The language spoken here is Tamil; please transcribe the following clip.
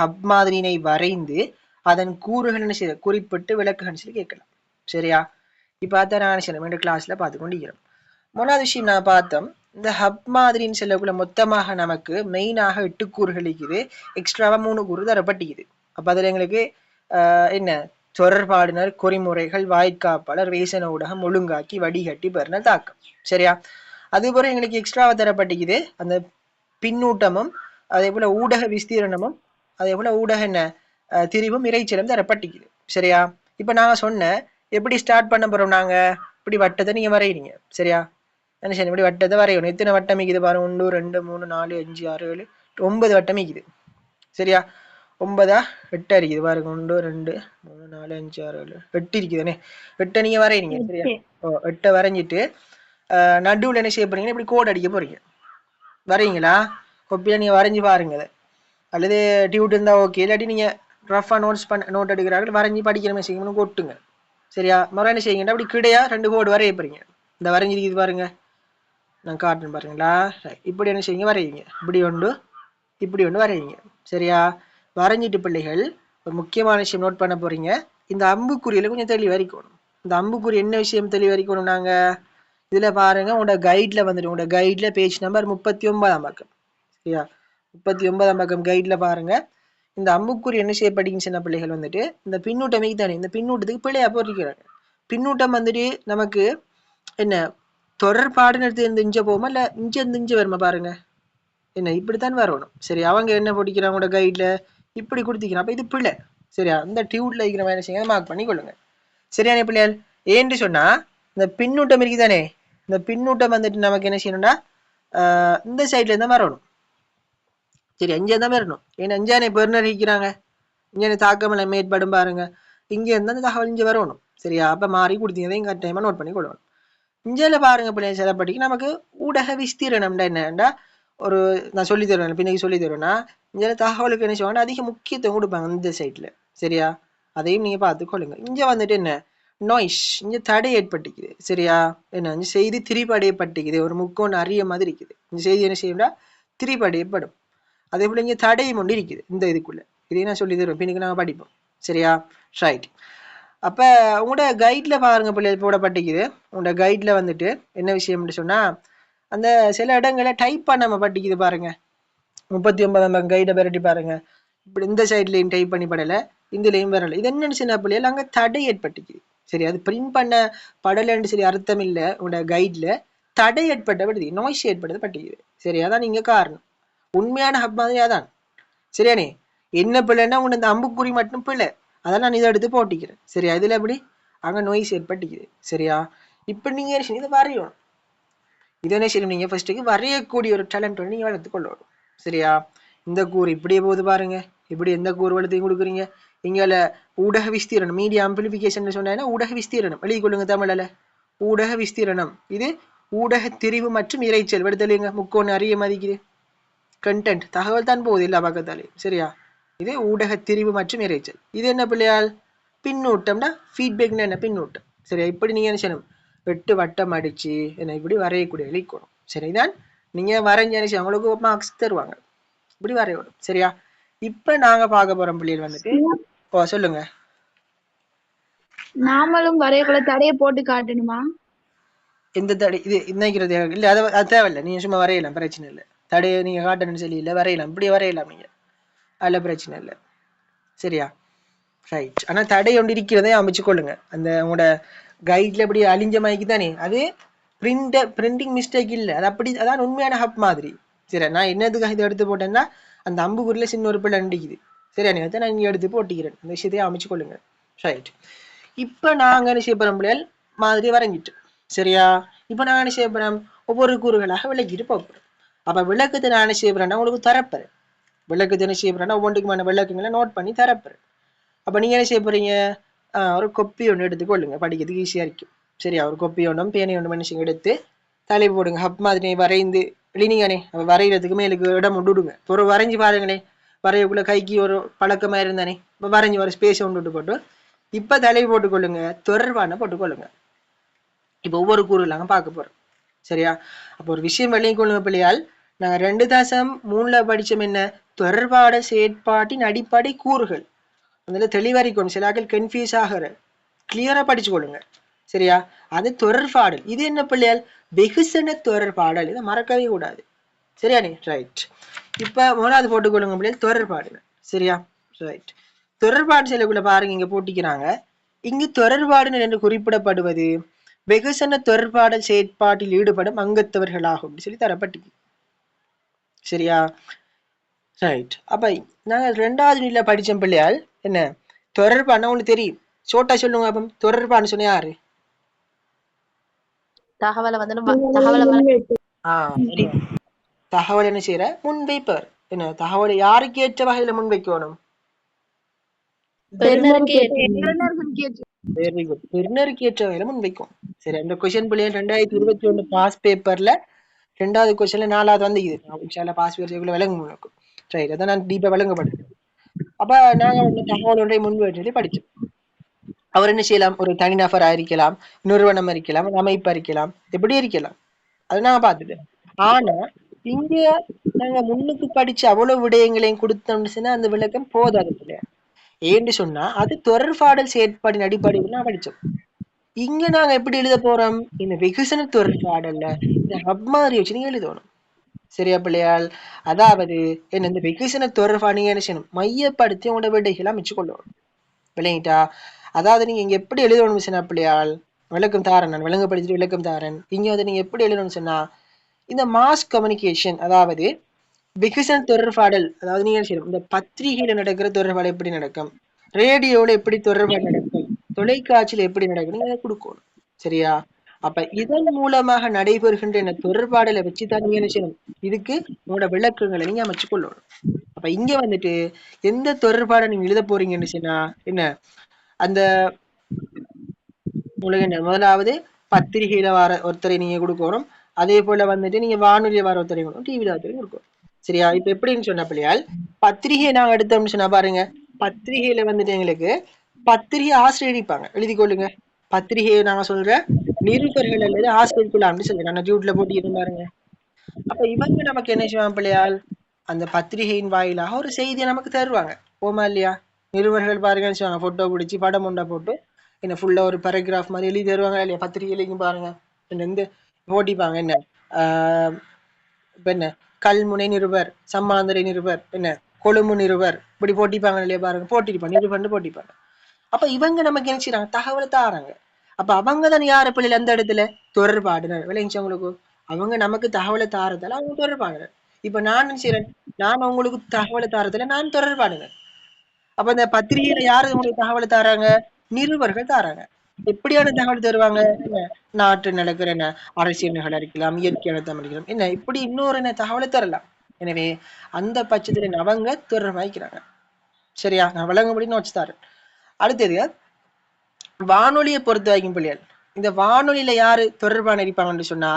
ஹப் மாதிரினை வரைந்து அதன் கூறுகள் என்ன செய்ய குறிப்பிட்டு விளக்குகள் சொல்லி கேட்கலாம். சரியா? இப்போ அதான் நான் சில மீண்டும் கிளாஸ்ல பார்த்து கொண்டிருக்கிறோம். மூணாவது விஷயம் நான் பார்த்தோம். இந்த ஹப் மாதிரின்னு சொல்லக்குள்ள மொத்தமாக நமக்கு மெயினாக எட்டு கூறுகள் இருக்குது. எக்ஸ்ட்ராவா மூணு கூறு தரப்பட்டிக்குது அப்போ அதுல எங்களுக்கு ஆஹ் என்ன? தொடர்பாடினர் குறிமுறைகள் வாய்க்காப்பாளர் வேசன ஊடகம் ஒழுங்காக்கி வடிகட்டி பெறுன தாக்கம். சரியா? அதுபோல எங்களுக்கு எக்ஸ்ட்ராவா தரப்பட்டிக்குது அந்த பின்னூட்டமும் அதே போல ஊடக விஸ்தீரணமும் அதே போல ஊடக என்ன திரிவும் இறைச்சலும் தரப்பட்டிக்குது. சரியா? இப்ப நாங்க சொன்ன எப்படி ஸ்டார்ட் பண்ண போறோம் நாங்க? இப்படி வட்டத்தை நீங்க வரைகிறீங்க சரியா? என்ன சரி இப்படி வட்டத்தை வரையணும். எத்தனை வட்டம் இருக்குது பாருங்க. ஒன்று ரெண்டு மூணு நாலு அஞ்சு ஆறு ஏழு ஒன்பது வட்டம் இருக்குது சரியா? ஒன்பதா? எட்டு இருக்குது பாருங்க. ஒன்று ரெண்டு மூணு நாலு அஞ்சு ஆறு ஏழு எட்டு இருக்குதானே. எட்டை நீங்க வரைகிறீங்க சரியா? ஓ எட்டை வரைஞ்சிட்டு நடுவுல என்ன செய்ய போறீங்கன்னா இப்படி கோட் அடிக்க போறீங்க. வரீங்களா கொப்பியா நீங்க வரைஞ்சு பாருங்க அதை அல்லது டியூட் இருந்தால் ஓகே இல்லாட்டி நீங்கள் ரஃபாக நோட்ஸ் பண்ண நோட் எடுக்கிறார்கள் வரைஞ்சி படிக்கிற மாதிரி செய்யணும் கொட்டுங்க. சரியா? மரம் என்ன செய்யுங்க? அப்படி கிடையா? ரெண்டு கோடு வரைய போறீங்க. இந்த வரைஞ்சிருக்குது பாருங்க. நான் காட்டுறேன் பாருங்களா? இப்படி என்ன செய்யுங்க? வரைவீங்க இப்படி ஒன்று இப்படி ஒன்று வரைவீங்க சரியா? வரைஞ்சிட்டு பிள்ளைகள் ஒரு முக்கியமான விஷயம் நோட் பண்ண போறீங்க. இந்த அம்புக்குறியில் கொஞ்சம் தெளிவரிக்கணும் இந்த அம்புக்குறி என்ன விஷயம் தெளிவரிக்கணும் நாங்கள் இதில் பாருங்கள் உங்களோட கைடில் வந்துடும் உங்களோட கைடில் பேஜ் நம்பர் முப்பத்தி ஒன்பதாம் பக்கம். சரியா? முப்பத்தி ஒன்பதாம் பக்கம் கைடில் பாருங்க. இந்த அம்புக்குறி என்ன செய்யப்படுகின்ற சின்ன பிள்ளைகள் வந்துட்டு இந்த பின்னூட்டமே தானே இந்த பின்னூட்டத்துக்கு பிள்ளையா போட்டிருக்கிறாங்க. பின்னூட்டம் வந்துட்டு நமக்கு என்ன தொடர்பாடுன்னு எடுத்து இருந்து இஞ்ச போகுமா இல்லை இஞ்ச இருந்து இஞ்ச வருமா பாருங்க. என்ன இப்படித்தான் வரணும். சரி அவங்க என்ன பிடிக்கிறாங்களோட கைடில் இப்படி கொடுத்திக்கிறான் அப்போ இது பிள்ளை சரியா? அந்த டியூட்ல இருக்கிற மாதிரி செய்யுங்க? மார்க் பண்ணி கொள்ளுங்க. சரியான பிள்ளைகள் ஏன்னு சொன்னால் இந்த பின்னூட்டம் இருக்குதானே? இந்த பின்னூட்டம் வந்துட்டு நமக்கு என்ன செய்யணும்னா இந்த சைட்ல இருந்தால் வரணும். சரி அஞ்சா தான் வரணும். ஏன்னா அஞ்சானே பெருனர் இருக்கிறாங்க இங்கே தாக்கமலை மேற்படும் பாருங்க. இங்கே இருந்தால் அந்த தகவல் இங்கே வரணும். சரியா? அப்போ மாறி கொடுத்தீங்க கட்டாயமா நோட் பண்ணி கொடுக்கணும் இஞ்சில பாருங்க பிள்ளைங்க சிலப்படிக்கு நமக்கு ஊடக விஸ்தீரணம்டா என்னண்டா ஒரு நான் சொல்லி தருவேன் பின்னைக்கு சொல்லி தருவேன்னா இங்கே தகவலுக்கு என்ன செய்வாங்க அதிக முக்கியத்துவம் கொடுப்பாங்க இந்த சைட்ல சரியா? அதையும் நீங்க பார்த்து கொள்ளுங்க. வந்துட்டு என்ன? நாய்ஸ் இங்கே தடை ஏற்பட்டுக்குது. சரியா? என்ன? இந்த செய்தி திரிபடையப்பட்டுக்குது. ஒரு முக்கோன்னு அறிய மாதிரி இருக்குது. இந்த செய்தி என்ன செய்யும்டா? திரிபடையப்படும். அதே போல இங்க தடையும் ஒன்று இருக்குது இந்த இதுக்குள்ள. இதையும் நான் சொல்லி தருவோம் பின்னுக்கு நாங்க படிப்போம். சரியா? ரைட் அப்ப உங்களோட கைட்ல பாருங்க பிள்ளைகள் போடப்பட்டிக்குது உங்களோட கைட்ல வந்துட்டு என்ன விஷயம்னு சொன்னா அந்த சில இடங்களை டைப் பண்ணாம பட்டிக்குது பாருங்க. முப்பத்தி ஒன்பதாம் கைடை விரட்டி பாருங்க. இப்படி இந்த சைட்லயும் டைப் பண்ணி படல இதுலயும் வரல. இது என்னன்னு சின்ன பிள்ளைகள் அங்க தடை ஏற்பட்டுக்குது. சரி அது பிரிண்ட் பண்ண படலைன்னு சரி அர்த்தம் இல்லை உங்களோட கைட்ல தடை ஏற்பட்ட படுது நோய்ஸ் ஏற்பட்டது பட்டிக்குது. சரி அதான் நீங்க காரணம். உண்மையான ஹப் மாதிரி அதான் சரியானே? என்ன பிள்ளைன்னா உன் இந்த அம்புக்குறி மட்டும் பிள்ளை. அதான் நான் இதை எடுத்து போட்டிக்கிறேன். சரியா? இதுல எப்படி? அங்க நோய்ஸ் ஏற்பட்டுக்குது. சரியா? இப்ப நீங்க இதை வரையணும். இது என்ன செய்யணும்? நீங்க ஃபர்ஸ்ட்டுக்கு வரையக்கூடிய ஒரு டேலண்ட் வந்து நீங்கள் வளர்த்து கொள்ளணும். சரியா? இந்த கூறு இப்படியே போகுது பாருங்க. இப்படி எந்த கூறு வளர்த்தையும் கொடுக்குறீங்க? இங்கால ஊடக விஸ்தீரணம் மீடியா அம்பிளிஃபிகேஷன் சொன்னேன்னா ஊடக விஸ்தீரணம். எழுதி கொள்ளுங்க ஊடக விஸ்தீரணம். இது ஊடக திரிவு மற்றும் இறைச்சல். எடுத்தலைங்க முக்கோண அறிய மதிக்குது. கண்டென்ட் தகவல் தான் போகுது எல்லா பக்கத்தாலே சரியா? இது ஊடக திரிவு மற்றும் இறைச்சல் இது என்ன பிள்ளையால்? பின்னூட்டம்னா ஃபீட்பேக்னா என்ன? பின்னூட்டம். சரியா? இப்படி நீங்க என்ன செய்யணும்? வெட்டு வட்டம் அடிச்சு என்ன இப்படி வரையக்கூடிய இலக்கணும் சரிதான்? நீங்க வரைஞ்ச உங்களுக்கு மார்க்ஸ் தருவாங்க. இப்படி வரையணும். சரியா? இப்ப நாங்க பார்க்க போறோம் பிள்ளைகள் வந்துட்டு. ஓ சொல்லுங்க. நாமளும் வரையக்குள்ள தடைய போட்டு காட்டணுமா? இந்த தடை? இது நினைக்கிறது? இல்ல அது தேவையில்லை. நீங்க சும்மா வரையலாம். பிரச்சனை இல்லை. தடையை நீங்கள் காட்டணும்னு சொல்லி இல்லை வரையலாம். இப்படி வரையலாம் நீங்கள் அதில் பிரச்சனை இல்லை. சரியா? ரைட் ஆனால் தடை ஒன்று இருக்கிறதே அமைச்சு கொள்ளுங்க. அந்த உங்களோட கைட்ல இப்படி அழிஞ்ச மாதிரி தானே? அது பிரிண்ட் பிரிண்டிங் மிஸ்டேக் இல்லை. அது அப்படி அதான் உண்மையான ஹப் மாதிரி. சரி நான் என்னதுக்காக இதை எடுத்து போட்டேன்னா அந்த அம்புக்குறியில சின்ன ஒரு பிள்ளை நடிக்குது சரியா நீங்க நான் இங்கே எடுத்து போட்டிக்கிறேன். இந்த விஷயத்தையும் அமைச்சு கொள்ளுங்க. ரைட் இப்போ நாங்கள் என்ன செய்ய பிள்ளைகள்? மாதிரி வரைஞ்சிட்டு. சரியா? இப்போ நான் என்ன செய்ய ஒவ்வொரு கூறுகளாக விளக்கிட்டு போகிறோம் அப்போ விளக்கத்தை நான் என்ன உங்களுக்கு தரப்போறேன் விளக்கத்தை என்ன செய்ய ஒவ்வொன்றுக்குமான விளக்கங்களை நோட் பண்ணி தரப்போறேன் அப்போ நீங்கள் என்ன செய்ய போகிறீங்க ஒரு கொப்பி ஒன்று எடுத்துக்கொள்ளுங்க. படிக்கிறதுக்கு ஈஸியாக இருக்கும். சரியா? ஒரு கொப்பி ஒன்றும் பேனை ஒன்று மனுஷங்க எடுத்து தலை போடுங்க. ஹப் மாதிரி வரைந்து இல்லைனீங்கண்ணே வரைகிறதுக்கு மேலுக்கு இடம் விட்டு விடுங்க. ஒரு வரைஞ்சி பாருங்களே. வரையக்குள்ளே கைக்கு ஒரு பழக்கமாக இருந்தானே. இப்போ வரைஞ்சி ஒரு ஸ்பேஸ் ஒன்று விட்டு போட்டு இப்போ தலை போட்டுக்கொள்ளுங்க. தொடர்பான போட்டுக்கொள்ளுங்க. இப்போ ஒவ்வொரு கூறுலாங்க பார்க்க போகிறோம் சரியா? அப்போ ஒரு விஷயம் வெளியே கொள்ளுங்க பிள்ளையால். நாங்கள் ரெண்டு தசம் மூணுல படித்தோம் என்ன? தொடர்பாட செயற்பாட்டின் அடிப்படை கூறுகள். அதில் தெளிவறிக்கணும். சில ஆக்கள் கன்ஃபியூஸ் ஆகிற. கிளியராக படிச்சு கொள்ளுங்க. சரியா? அது தொடர்பாடல். இது என்ன பிள்ளையால்? வெகுசன தொடர்பாடல். இதை மறக்கவே கூடாது. சரியா நீ? ரைட் இப்ப மூணாவது போட்டுக்கொள்ளுங்க பிள்ளைகள் தொடர்பாடு சரியா? ரைட் தொடர்பாடு செயலுக்குள்ள பாருங்க இங்க போட்டிக்கிறாங்க. இங்கு தொடர்பாடு என்று குறிப்பிடப்படுவது வெகுசன தொடர்பாடல் செயற்பாட்டில் ஈடுபடும் அங்கத்தவர்களாகும் அப்படி சொல்லி தரப்பட்டு சரியா? ரைட் அப்ப நாங்க ரெண்டாவது நிலையில படிச்ச பிள்ளையால். என்ன? தொடர்பான? உங்களுக்கு தெரியும். சோட்டா சொல்லுங்க அப்ப. தொடர்பான்னு சொன்ன யாரு? தகவலை வந்து நம்ம தகவலை என்ன செய்யற முன்வைப்பவர். என்ன? தகவலை யாருக்கு ஏற்ற வகையில முன்வைக்கணும்? வெரி குட் பெருநருக்கு ஏற்ற வகையில முன்வைக்கும் சரி அந்த கொஸ்டின் பிள்ளைகள் ரெண்டாயிரத்தி இருபத்தி ஒண்ணு பாஸ் பேப்பர்ல ரெண்டாவது கொஸ்டின்ல நாலாவது வந்து இது. பாஸ் பேப்பர் விளங்க முடியும் ரைட் அதான் நான் டீப்பா விளங்கப்படுது அப்ப நாங்க வந்து தகவல் ஒன்றை முன்வைத்து படிச்சோம். அவர் என்ன செய்யலாம்? ஒரு தனிநபரா இருக்கலாம் நிறுவனம் இருக்கலாம் அமைப்பா இருக்கலாம் எப்படி இருக்கலாம்? அது நாங்க பார்த்துட்டோம் ஆனா இங்க நாங்க முன்னுக்கு படிச்ச அவ்வளவு விடயங்களையும் கொடுத்தோம்னு சொன்னா அந்த விளக்கம் போதாது இல்லையா ஏன்னு சொன்னா அது தொடர்பாடல் செயற்பாடின் அடிப்படையில் நான் படிச்சோம். இங்க நாங்க எப்படி எழுத போறோம்? இந்த வெகுசன தொடர்பாடல்ல இந்த ஹப் மாதிரி வச்சு நீங்க எழுதணும். சரியா பிள்ளையால்? அதாவது என்ன இந்த வெகுசன தொடர்பா நீங்க என்ன செய்யணும்? மையப்படுத்தி உங்களோட விடைகளை அமைச்சு கொள்ளணும். விளங்கிட்டா? அதாவது நீங்க இங்க எப்படி எழுதணும் சொன்னா பிள்ளையால்? விளக்கம் தாரன் நான் விளங்கப்படுத்திட்டு விளக்கம் தாரன். இங்க வந்து நீங்க எப்படி எழுதணும்னு சொன்னா இந்த மாஸ் கம்யூனிகேஷன் அதாவது வெகுசன தொடர்பாடல் அதாவது நீங்க என்ன இந்த பத்திரிகையில நடக்கிற தொடர்பாடல் எப்படி நடக்கும்? ரேடியோல எப்படி தொடர்பாடல் நடக்கும்? தொலைக்காட்சியில எப்படி நடக்கும்? அதை கொடுக்கணும். சரியா? அப்ப இதன் மூலமாக நடைபெறுகின்ற என்ன தொடர்பாடலை வச்சுதான் நீங்க என்ன செய்யணும்? இதுக்கு உங்களோட விளக்கங்களை நீங்க அமைச்சு கொள்ளணும் அப்ப இங்க வந்துட்டு எந்த தொடர்பாடை நீங்க எழுத போறீங்கன்னு சொன்னா என்ன? அந்த உங்களுக்கு என்ன? முதலாவது பத்திரிகையில வர ஒருத்தரை நீங்க கொடுக்கணும். அதே போல வந்துட்டு நீங்க வானொலியில வர ஒருத்தரை கொடுக்கணும். டிவியில ஒருத்தரை கொடுக்கணும். சரியா? இப்ப எப்படின்னு சொன்ன பிள்ளையால் பத்திரிகை நாங்க எடுத்தோம்னு சொன்னா பாருங்க. பத்திரிகையில வந்துட்டு எங்களுக்கு பத்திரிகை ஆசிரியர் இருப்பாங்க எழுதி கொள்ளுங்க. பத்திரிகையை நாங்க சொல்ற நிருபர்கள் அல்லது ஆசிரியர் அப்படின்னு சொல்லுங்க. நான் ஜூட்ல போட்டு பாருங்க. அப்ப இவங்க நமக்கு என்ன செய்வாங்க பிள்ளையால்? அந்த பத்திரிகையின் வாயிலாக ஒரு செய்தியை நமக்கு தருவாங்க. போமா இல்லையா? நிருபர்கள் பாருங்கன்னு சொல்லுவாங்க போட்டோ பிடிச்சி படம் உண்டா போட்டு என்ன ஃபுல்லா ஒரு பேராகிராஃப் மாதிரி எழுதி தருவாங்க இல்லையா? பத்திரிகையிலையும் பாருங்க. என்ன வந்து போட்டிப்பாங்க. என்ன? ஆஹ் இப்ப என்ன? கல்முனை நிருபர் சம்மாந்தரை நிருபர் என்ன கொழும்பு நிருபர். இப்படி போட்டிப்பாங்க இல்லையா பாருங்க. போட்டிருப்பாங்க நிருபர்னு போட்டிப்பாங்க அப்ப இவங்க நமக்கு என்ன செய்யறாங்க தகவலை தாராங்க. அப்ப அவங்க தான் யார் பிள்ளைல அந்த இடத்துல? தொடர்பாடுனர். விளைஞ்சவங்களுக்கு அவங்க நமக்கு தகவலை தாரதால அவங்க தொடர்பாடுனர். இப்ப நான் என்ன செய்யறேன் நான் அவங்களுக்கு தகவலை தாரதுல நான் தொடர்பாடுனர். அப்ப இந்த பத்திரிகையில யாரு உங்களுக்கு தகவலை தாராங்க? நிருபர்கள் தாராங்க. எப்படியான தகவல் தருவாங்க? நாட்டு நடக்கிற என்ன? அரசியல் நிகழ இருக்கலாம் இயற்கையான தமிழ் இருக்கலாம் என்ன? இப்படி இன்னொரு என்ன தகவலை தரலாம். எனவே அந்த பட்சத்தில் அவங்க தொடர்பாய்க்கிறாங்க சரியா? நான் விளங்கும்படி நோட்ஸ் தரேன். அடுத்தது வானொலியை பொறுத்த வரைக்கும் பிள்ளைகள் இந்த வானொலியில யாரு தொடர்பான இருப்பாங்கன்னு சொன்னா